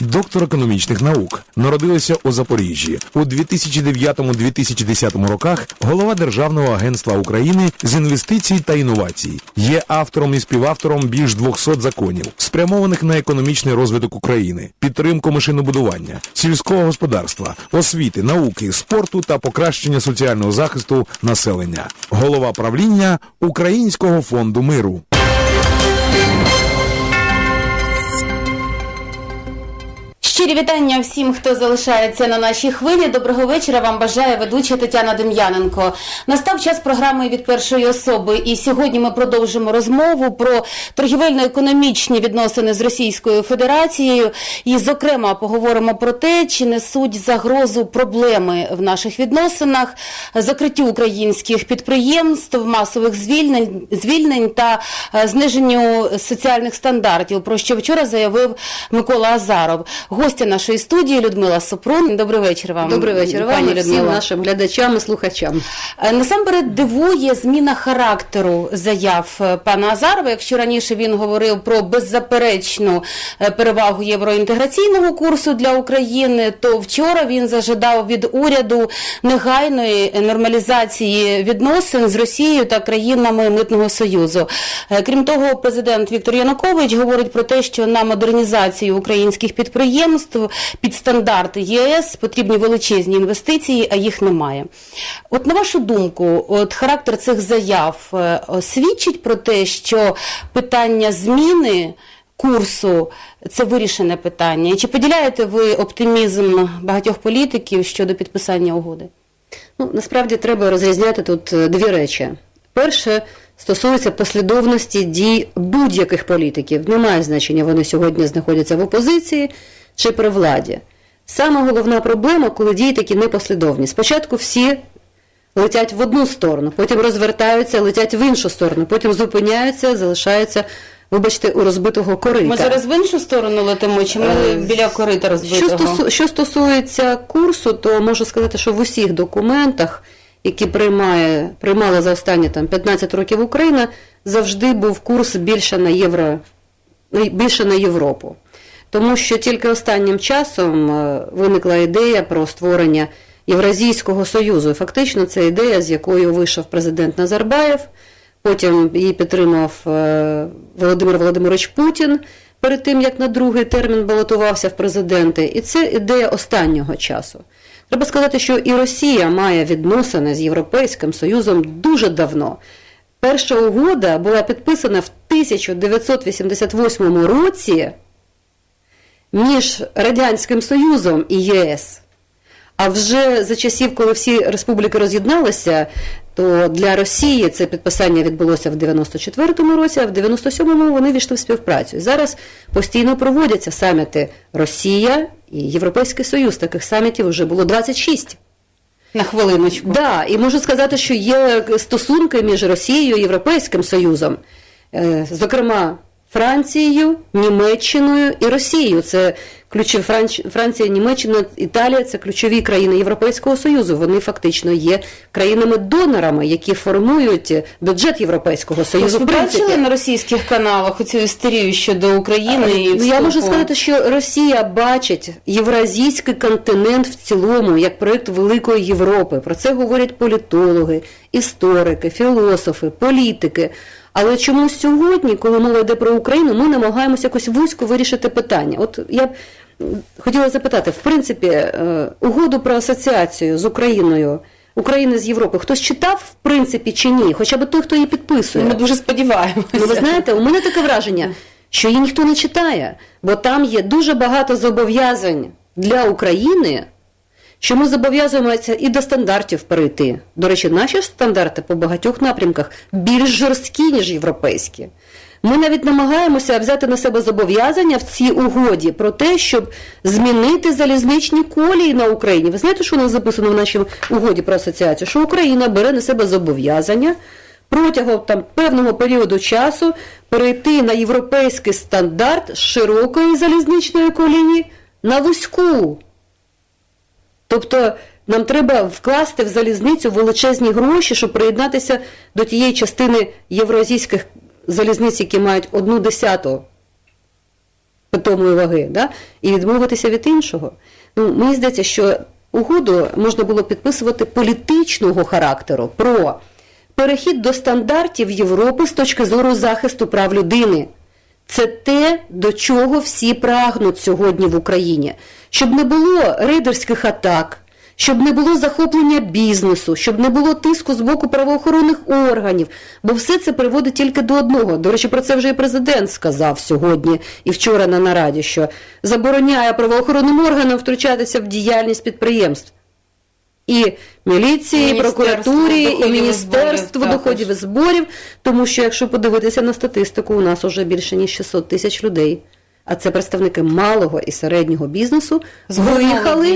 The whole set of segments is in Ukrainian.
доктор економічних наук. Народилася у Запоріжжі. У 2009-2010 роках голова Державного агентства України з інвестицій та інновацій. Є автором і співавтором більш 200 законів, спрямованих на економічний розвиток України, підтримку машинобудування, сільського господарства, освіти, науки, спорту та покращення соціального захисту населення. Голова правління Українського фонду миру. Щирі вітання всім, хто залишається на нашій хвилі. Доброго вечора. Вам бажає ведуча Тетяна Дем'яненко. Настав час програми від першої особи, і сьогодні ми продовжимо розмову про торгівельно-економічні відносини з Російською Федерацією. І, зокрема, поговоримо про те, чи несуть загрозу проблеми в наших відносинах, закриттю українських підприємств, масових звільнень, звільнень та е, зниженню соціальних стандартів. Про що вчора заявив Микола Азаров. Гостя нашої студії Людмила Супрун. Добрий вечір вам. Добрий вечір вам пані і всім Людмила. нашим глядачам і слухачам. Е, Насамперед дивує зміна характеру заяв е, пана Азарова. Якщо раніше він говорив про беззаперечну е, перевагу євроінтеграційного курсу для України, то вчора він зажадав від уряду негайної нормалізації відносин з Росією та країнами Митного Союзу. Е, Крім того, президент Віктор Янукович говорить про те, що на модернізацію українських підприємств під стандарти ЄС потрібні величезні інвестиції, а їх немає. От на вашу думку, от характер цих заяв е, свідчить про те, що питання зміни курсу це вирішене питання. І чи поділяєте ви оптимізм багатьох політиків щодо підписання угоди? Ну, насправді треба розрізняти тут е, дві речі. Перше стосується послідовності дій будь-яких політиків. Немає значення, вони сьогодні знаходяться в опозиції чи при владі. Саме головна проблема, коли дії такі непослідовні. Спочатку всі летять в одну сторону, потім розвертаються, летять в іншу сторону, потім зупиняються, залишаються, вибачте, у розбитого корита. Ми зараз в іншу сторону летимо, чи ми Е, біля корита Що, стосу, що стосується курсу, то можу сказати, що в усіх документах, які приймає, приймала за останні там, 15 років Україна, завжди був курс більше на, євро, більше на Європу. Тому що тільки останнім часом е, виникла ідея про створення Євразійського союзу. Фактично це ідея, з якою вийшов президент Назарбаєв. Потім її підтримав е, Володимир Володимирович Путін перед тим, як на другий термін балотувався в президенти. І це ідея останнього часу. Треба сказати, що і Росія має відносини з Європейським Союзом дуже давно. Перша угода була підписана в 1988 році між Радянським Союзом і ЄС. А вже за часів, коли всі республіки роз'єдналися, то для Росії це підписання відбулося в 94-му році, а в 97-му вони війшли в співпрацю. І зараз постійно проводяться саміти Росія і Європейський Союз. Таких самітів вже було 26. На хвилиночку. Да, і можу сказати, що є стосунки між Росією і Європейським Союзом, Е, зокрема, Францією, Німеччиною і Росією. Це Франч... Франція, Німеччина, Італія це ключові країни Європейського Союзу. Вони фактично є країнами-донорами, які формують бюджет Європейського Союзу. ви бачили на російських каналах оцю істерію щодо України і Ну, я можу сказати, що Росія бачить євразійський континент в цілому як проєкт Великої Європи. Про це говорять політологи, історики, філософи, політики. Але чомусь сьогодні, коли мова йде про Україну, ми намагаємося якось вузько вирішити питання. От я б хотіла запитати, в принципі, е, угоду про асоціацію з Україною, України з Європи, хтось читав в принципі чи ні? Хоча б той, хто її підписує. Ми дуже сподіваємося. Ну, ви знаєте, у мене таке враження, що її ніхто не читає, бо там є дуже багато зобов'язань для України, що ми зобов'язуємося і до стандартів перейти. До речі, наші стандарти по багатьох напрямках більш жорсткі, ніж європейські. Ми навіть намагаємося взяти на себе зобов'язання в цій угоді про те, щоб змінити залізничні колії на Україні. Ви знаєте, що у нас записано в нашій угоді про асоціацію? Що Україна бере на себе зобов'язання протягом там певного періоду часу перейти на європейський стандарт широкої залізничної колії на вузьку. Тобто нам треба вкласти в залізницю величезні гроші, щоб приєднатися до тієї частини євроазійських залізниць, які мають одну десяту питомої ваги, да? і відмовитися від іншого. Ну, мені здається, що угоду можна було підписувати політичного характеру про перехід до стандартів Європи з точки зору захисту прав людини. Це те, до чого всі прагнуть сьогодні в Україні. Щоб не було рейдерських атак, щоб не було захоплення бізнесу, щоб не було тиску з боку правоохоронних органів, бо все це приводить тільки до одного. До речі, про це вже і президент сказав сьогодні і вчора на нараді, що забороняє правоохоронним органам втручатися в діяльність підприємств. І міліції, і прокуратурі, і зборів доходів і зборів, тому що якщо подивитися на статистику, у нас вже більше ніж 600 тисяч людей. А це представники малого і середнього бізнесу виїхали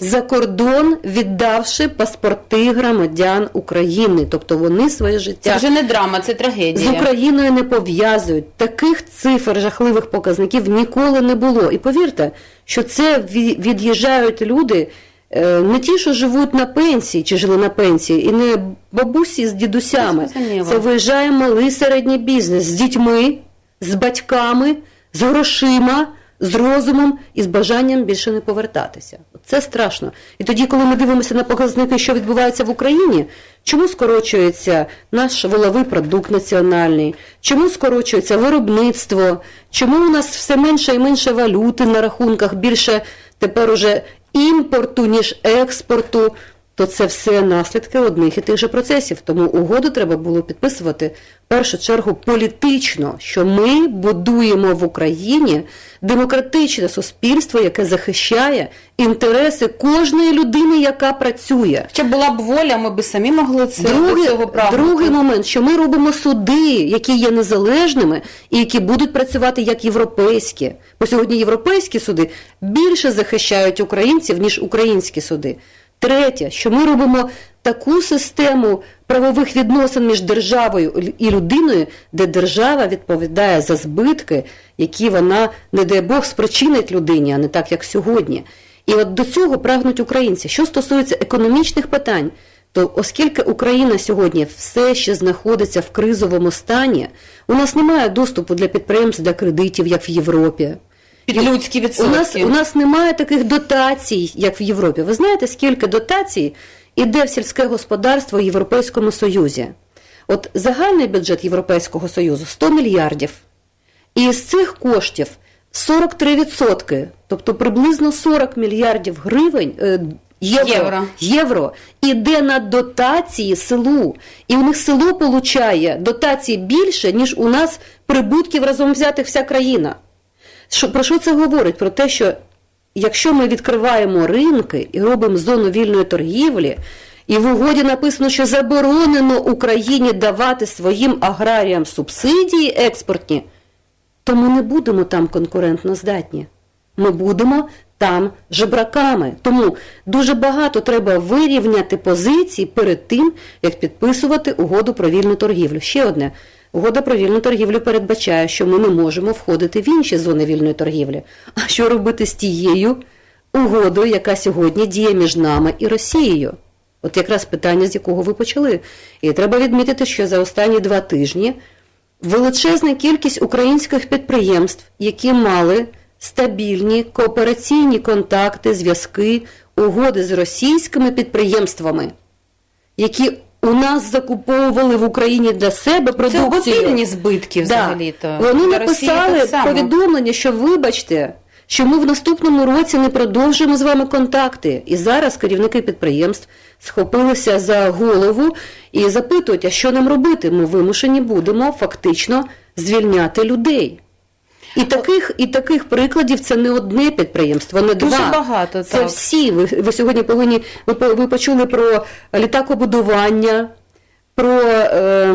за кордон, віддавши паспорти громадян України. Тобто вони своє Це життя вже не драма, це трагедія з. Україною не пов'язують. Таких цифр жахливих показників ніколи не було. І повірте, що це ві- від'їжджають люди. Е, Не ті, що живуть на пенсії чи жили на пенсії, і не бабусі з дідусями. Це виїжджає малий середній бізнес з дітьми, з батьками, з грошима, з розумом і з бажанням більше не повертатися. Це страшно. І тоді, коли ми дивимося на показники, що відбувається в Україні, чому скорочується наш воловий продукт національний, чому скорочується виробництво, чому у нас все менше і менше валюти на рахунках, більше тепер уже імпорту, ніж експорту, то це все наслідки одних і тих же процесів. Тому угоду треба було підписувати в першу чергу політично, що ми будуємо в Україні демократичне суспільство, яке захищає інтереси кожної людини, яка працює. Якщо була б воля, ми б самі могли це до Другий, цього прагнути. другий момент, що ми робимо суди, які є незалежними і які будуть працювати як європейські. Бо сьогодні європейські суди більше захищають українців, ніж українські суди. Третє, що ми робимо таку систему правових відносин між державою і людиною, де держава відповідає за збитки, які вона, не дай Бог, спричинить людині, а не так, як сьогодні. І от до цього прагнуть українці. Що стосується економічних питань, то оскільки Україна сьогодні все ще знаходиться в кризовому стані, у нас немає доступу для підприємств для кредитів, як в Європі. Людські У нас, у нас немає таких дотацій, як в Європі. Ви знаєте, скільки дотацій іде в сільське господарство в Європейському Союзі? От загальний бюджет Європейського Союзу 100 мільярдів. І з цих коштів 43%, тобто приблизно 40 мільярдів гривень. е, Євро, Євро. євро іде на дотації селу, і у них село получає дотації більше, ніж у нас прибутків разом взятих вся країна. Що, про що це говорить? Про те, що якщо ми відкриваємо ринки і робимо зону вільної торгівлі, і в угоді написано, що заборонено Україні давати своїм аграріям субсидії експортні, то ми не будемо там конкурентно здатні. Ми будемо там жебраками. Тому дуже багато треба вирівняти позиції перед тим, як підписувати угоду про вільну торгівлю. Ще одне. Угода про вільну торгівлю передбачає, що ми не можемо входити в інші зони вільної торгівлі. А що робити з тією угодою, яка сьогодні діє між нами і Росією? От якраз питання, з якого ви почали. І треба відмітити, що за останні два тижні величезна кількість українських підприємств, які мали стабільні коопераційні контакти, зв'язки, угоди з російськими підприємствами, які у нас закуповували в Україні для себе Це продукцію. збитки взагалі-то. Вони Для написали повідомлення, що вибачте, що ми в наступному році не продовжуємо з вами контакти. І зараз керівники підприємств схопилися за голову і запитують, а що нам робити? Ми вимушені будемо фактично звільняти людей. І таких, і таких прикладів це не одне підприємство, не Дуже два. багато, Це так. всі. Ви, ви сьогодні повинні ви, ви почули про літакобудування, про е,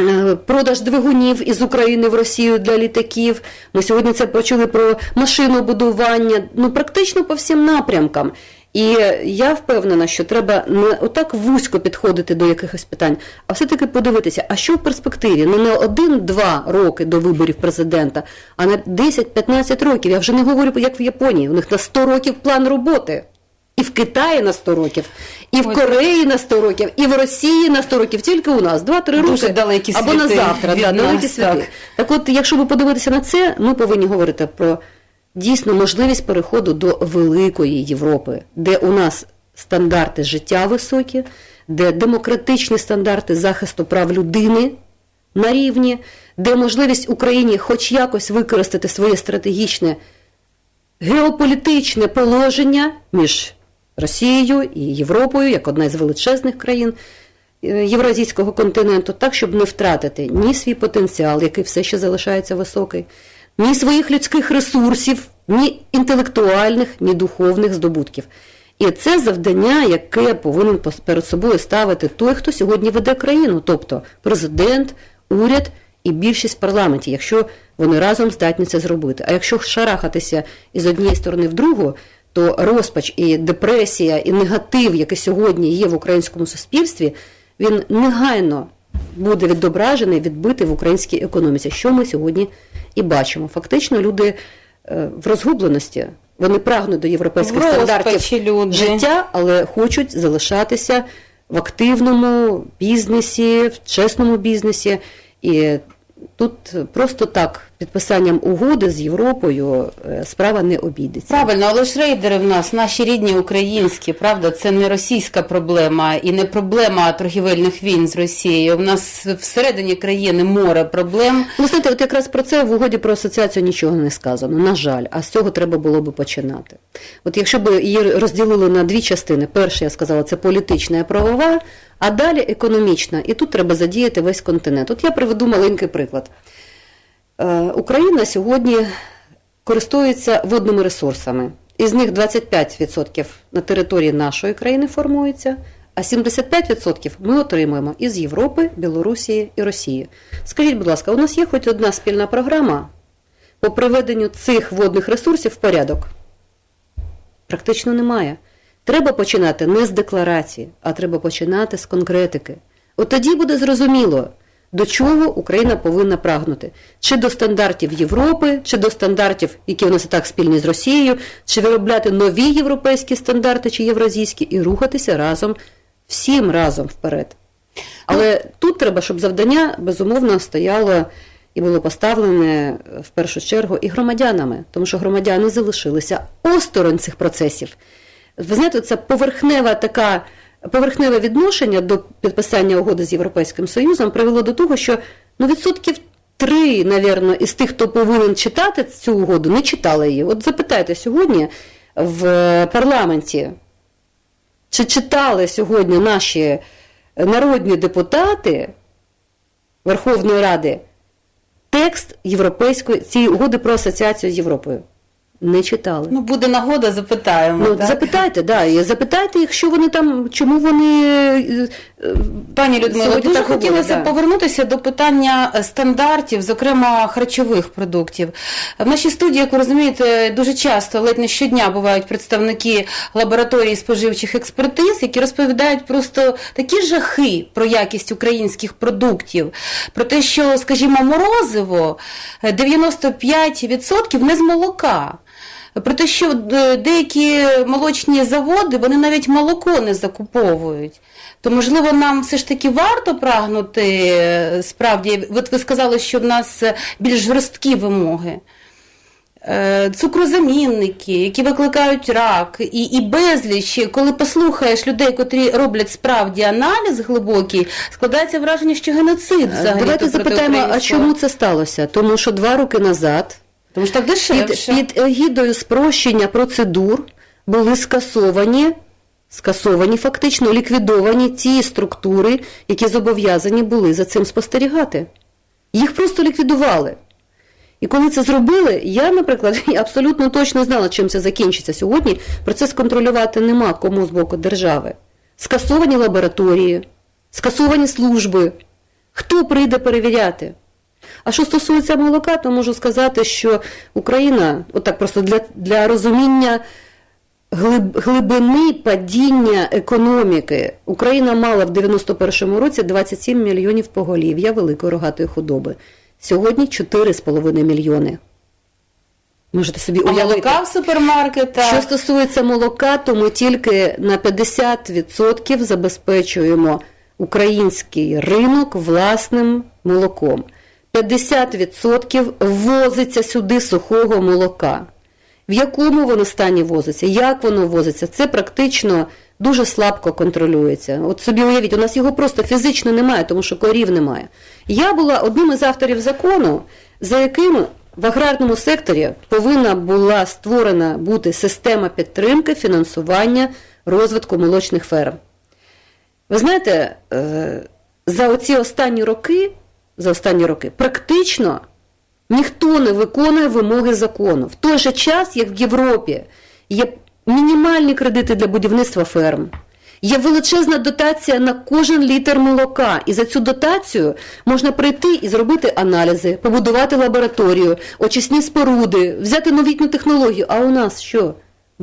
е, продаж двигунів із України в Росію для літаків. Ми сьогодні це почули про машинобудування, ну практично по всім напрямкам. І я впевнена, що треба не отак вузько підходити до якихось питань, а все-таки подивитися, а що в перспективі? Не на один-два роки до виборів президента, а на 10-15 років. Я вже не говорю, як в Японії. У них на 100 років план роботи. І в Китаї на 100 років, і в Кореї на 100 років, і в Росії на 100 років. Тільки у нас 2-3 роки. Дуже далекі або на завтра. Да, далекі світи. так. Так от, якщо ви подивитися на це, ми повинні говорити про дійсно можливість переходу до великої Європи, де у нас стандарти життя високі, де демократичні стандарти захисту прав людини на рівні, де можливість Україні хоч якось використати своє стратегічне геополітичне положення між Росією і Європою, як одна з величезних країн е, Євразійського континенту, так, щоб не втратити ні свій потенціал, який все ще залишається високий, ні своїх людських ресурсів, ні інтелектуальних, ні духовних здобутків. І це завдання, яке повинен перед собою ставити той, хто сьогодні веде країну, тобто президент, уряд і більшість в парламенті, якщо вони разом здатні це зробити. А якщо шарахатися із однієї сторони в другу, то розпач і депресія, і негатив, який сьогодні є в українському суспільстві, він негайно буде відображений, відбитий в українській економіці, що ми сьогодні і бачимо. Фактично, люди е, в розгубленості. Вони прагнуть до європейських В стандартів люди. життя, але хочуть залишатися в активному бізнесі, в чесному бізнесі. І тут просто так підписанням угоди з Європою е, справа не обійдеться. Правильно, але ж рейдери в нас наші рідні українські, правда, це не російська проблема і не проблема торгівельних війн з Росією. У нас всередині країни море проблем. Ну, знаєте, от якраз про це в угоді про асоціацію нічого не сказано, на жаль, а з цього треба було би починати. От якщо б її розділили на дві частини, перша, я сказала, це політична і правова, а далі економічна. І тут треба задіяти весь континент. От я приведу маленький приклад. Е, Україна сьогодні користується водними ресурсами. Із них 25% на території нашої країни формується, а 75% ми отримуємо із Європи, Білорусі і Росії. Скажіть, будь ласка, у нас є хоч одна спільна програма по приведенню цих водних ресурсів в порядок? Практично немає. Треба починати не з декларації, а треба починати з конкретики. От тоді буде зрозуміло, до чого Україна повинна прагнути: чи до стандартів Європи, чи до стандартів, які у нас і так спільні з Росією, чи виробляти нові європейські стандарти чи євразійські, і рухатися разом, всім разом вперед. Але тут треба, щоб завдання безумовно стояло і було поставлене в першу чергу і громадянами, тому що громадяни залишилися осторонь цих процесів. Ви знаєте, це поверхнева така. Поверхневе відношення до підписання угоди з Європейським Союзом привело до того, що ну, відсотків три, навірно, із тих, хто повинен читати цю угоду, не читали її. От запитайте сьогодні в парламенті, чи читали сьогодні наші народні депутати Верховної Ради текст європейської цієї угоди про асоціацію з Європою? Не читали. Ну, буде нагода, запитаємо. Ну, так? запитайте, да, і запитайте їх, що вони там, чому вони е, е, Пані Людмила, дуже так хотілося да. повернутися до питання е, стандартів, зокрема харчових продуктів. В нашій студії, як ви розумієте, дуже часто, ледь не щодня бувають представники лабораторії споживчих експертиз, які розповідають просто такі жахи про якість українських продуктів, про те, що, скажімо, морозиво е, 95% не з молока. Про те, що е, деякі молочні заводи вони навіть молоко не закуповують. То можливо нам все ж таки варто прагнути е, справді. От ви сказали, що в нас е, більш жорсткі вимоги. Цукрозамінники, які викликають рак, і, і безліч, коли послухаєш людей, котрі роблять справді аналіз глибокий, складається враження, що геноцид взагалі. Давайте запитаємо, а чому це сталося? Тому що два роки назад Тому що так під, дешевше. під егідою спрощення процедур були скасовані, скасовані фактично, ліквідовані ті структури, які зобов'язані були за цим спостерігати. Їх просто ліквідували. І коли це зробили, я, наприклад, абсолютно точно знала, чим це закінчиться. Сьогодні процес контролювати нема кому з боку держави. Скасовані лабораторії, скасовані служби. Хто прийде перевіряти? А що стосується молока, то можу сказати, що Україна, отак просто для, для розуміння глиб, глибини падіння економіки, Україна мала в 91-му році 27 мільйонів поголів'я великої рогатої худоби. Сьогодні 4,5 мільйони. Можете собі А уявити. молока в супермаркетах. Що стосується молока, то ми тільки на 50% забезпечуємо український ринок власним молоком. 50% ввозиться сюди сухого молока. В якому воно стані возиться, як воно возиться, це практично дуже слабко контролюється. От собі уявіть, у нас його просто фізично немає, тому що корів немає. Я була одним із авторів закону, за яким в аграрному секторі повинна була створена бути система підтримки фінансування розвитку молочних ферм. Ви знаєте, е, за оці останні роки, за останні роки, практично ніхто не виконує вимоги закону. В той же час, як в Європі, є мінімальні кредити для будівництва ферм. Є величезна дотація на кожен літр молока, і за цю дотацію можна прийти і зробити аналізи, побудувати лабораторію, очисні споруди, взяти новітню технологію. А у нас що?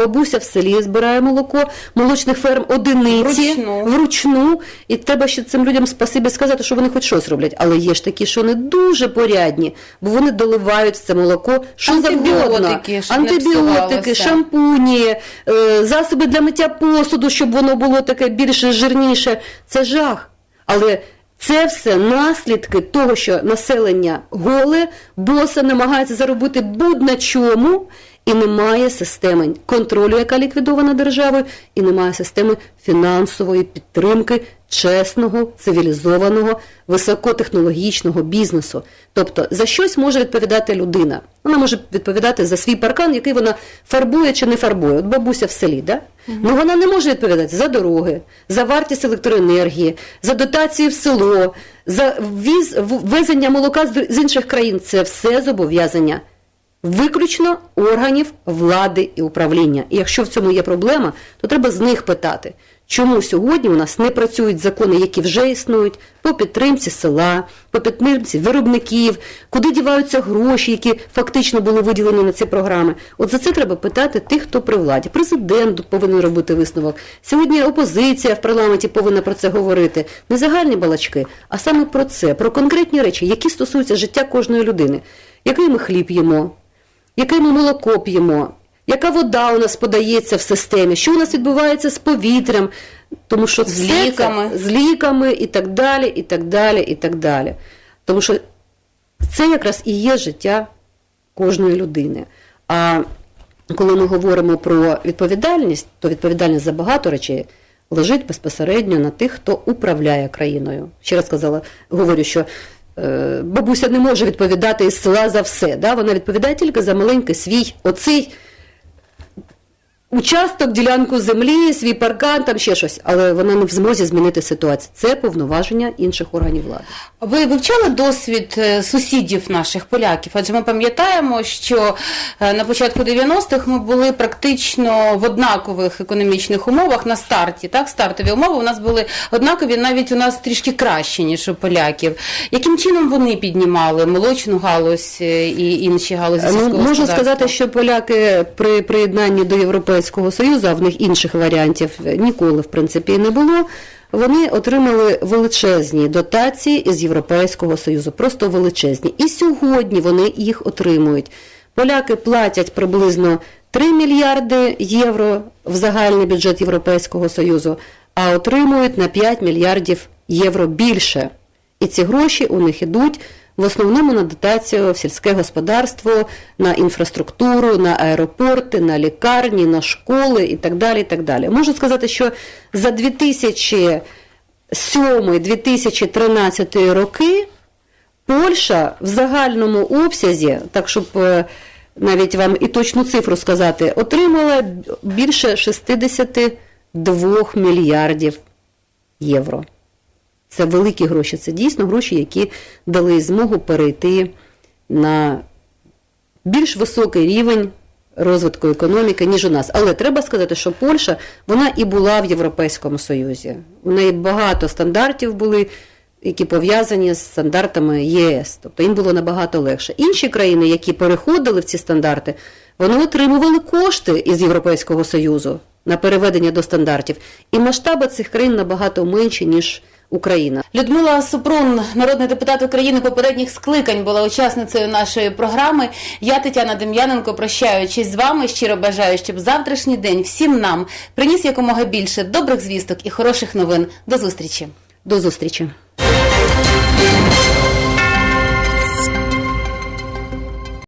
Бабуся в селі збирає молоко, молочних ферм одиниці Вручну. вручну, і треба ще цим людям спасибі сказати, що вони хоч щось роблять. Але є ж такі, що не дуже порядні, бо вони доливають в це молоко, що завгодно. Антибіотики, шампуні, е, засоби для миття посуду, щоб воно було таке більше жирніше. Це жах. Але це все наслідки того, що населення голе, боса намагається заробити будь-на чому, і немає системи контролю, яка ліквідована державою, і немає системи фінансової підтримки чесного, цивілізованого, високотехнологічного бізнесу. Тобто за щось може відповідати людина. Вона може відповідати за свій паркан, який вона фарбує чи не фарбує. От бабуся в селі, да? Ну вона не може відповідати за дороги, за вартість електроенергії, за дотації в село, за віз, в- ввезення молока з інших країн. Це все зобов'язання виключно органів влади і управління. І якщо в цьому є проблема, то треба з них питати, чому сьогодні у нас не працюють закони, які вже існують, по підтримці села, по підтримці виробників, куди діваються гроші, які фактично були виділені на ці програми. От за це треба питати тих, хто при владі. Президент повинен робити висновок. Сьогодні опозиція в парламенті повинна про це говорити. Не загальні балачки, а саме про це, про конкретні речі, які стосуються життя кожної людини. Який ми хліб їмо, яке ми молоко п'ємо, яка вода у нас подається в системі, що у нас відбувається з повітрям, тому що З все це- ліками. з ліками і так далі, і так далі, і так далі. Тому що це якраз і є життя кожної людини. А коли ми говоримо про відповідальність, то відповідальність за багато речей лежить безпосередньо на тих, хто управляє країною. Ще раз сказала, говорю, що бабуся не може відповідати із села за все. Да? Вона відповідає тільки за маленький свій оцей участок, ділянку землі, свій паркан, там ще щось. Але вона не в змозі змінити ситуацію. Це повноваження інших органів влади. Ви вивчали досвід е, сусідів наших поляків? Адже ми пам'ятаємо, що е, на початку 90-х ми були практично в однакових економічних умовах на старті. Так, стартові умови у нас були однакові, навіть у нас трішки кращі, ніж у поляків. Яким чином вони піднімали молочну галузь е, і інші галузі Ну, можу сказати, що поляки при приєднанні до Європейського Союзу, а в них інших варіантів ніколи в принципі не було. Вони отримали величезні дотації із Європейського Союзу, просто величезні. І сьогодні вони їх отримують. Поляки платять приблизно 3 мільярди євро в загальний бюджет Європейського Союзу, а отримують на 5 мільярдів євро більше. І ці гроші у них ідуть в основному на дотацію в сільське господарство, на інфраструктуру, на аеропорти, на лікарні, на школи і так далі. І так далі. Можу сказати, що за 2007-2013 роки Польща в загальному обсязі, так щоб е, навіть вам і точну цифру сказати, отримала більше 62 мільярдів євро. Це великі гроші, це дійсно гроші, які дали змогу перейти на більш високий рівень розвитку економіки, ніж у нас. Але треба сказати, що Польща вона і була в Європейському Союзі. У неї багато стандартів були, які пов'язані з стандартами ЄС. Тобто їм було набагато легше. Інші країни, які переходили в ці стандарти, вони отримували кошти із Європейського Союзу на переведення до стандартів. І масштаби цих країн набагато менші, ніж Україна. Людмила Супрун, народний депутат України попередніх скликань, була учасницею нашої програми. Я Тетяна Дем'яненко, прощаючись з вами, щиро бажаю, щоб завтрашній день всім нам приніс якомога більше добрих звісток і хороших новин. До зустрічі. До зустрічі.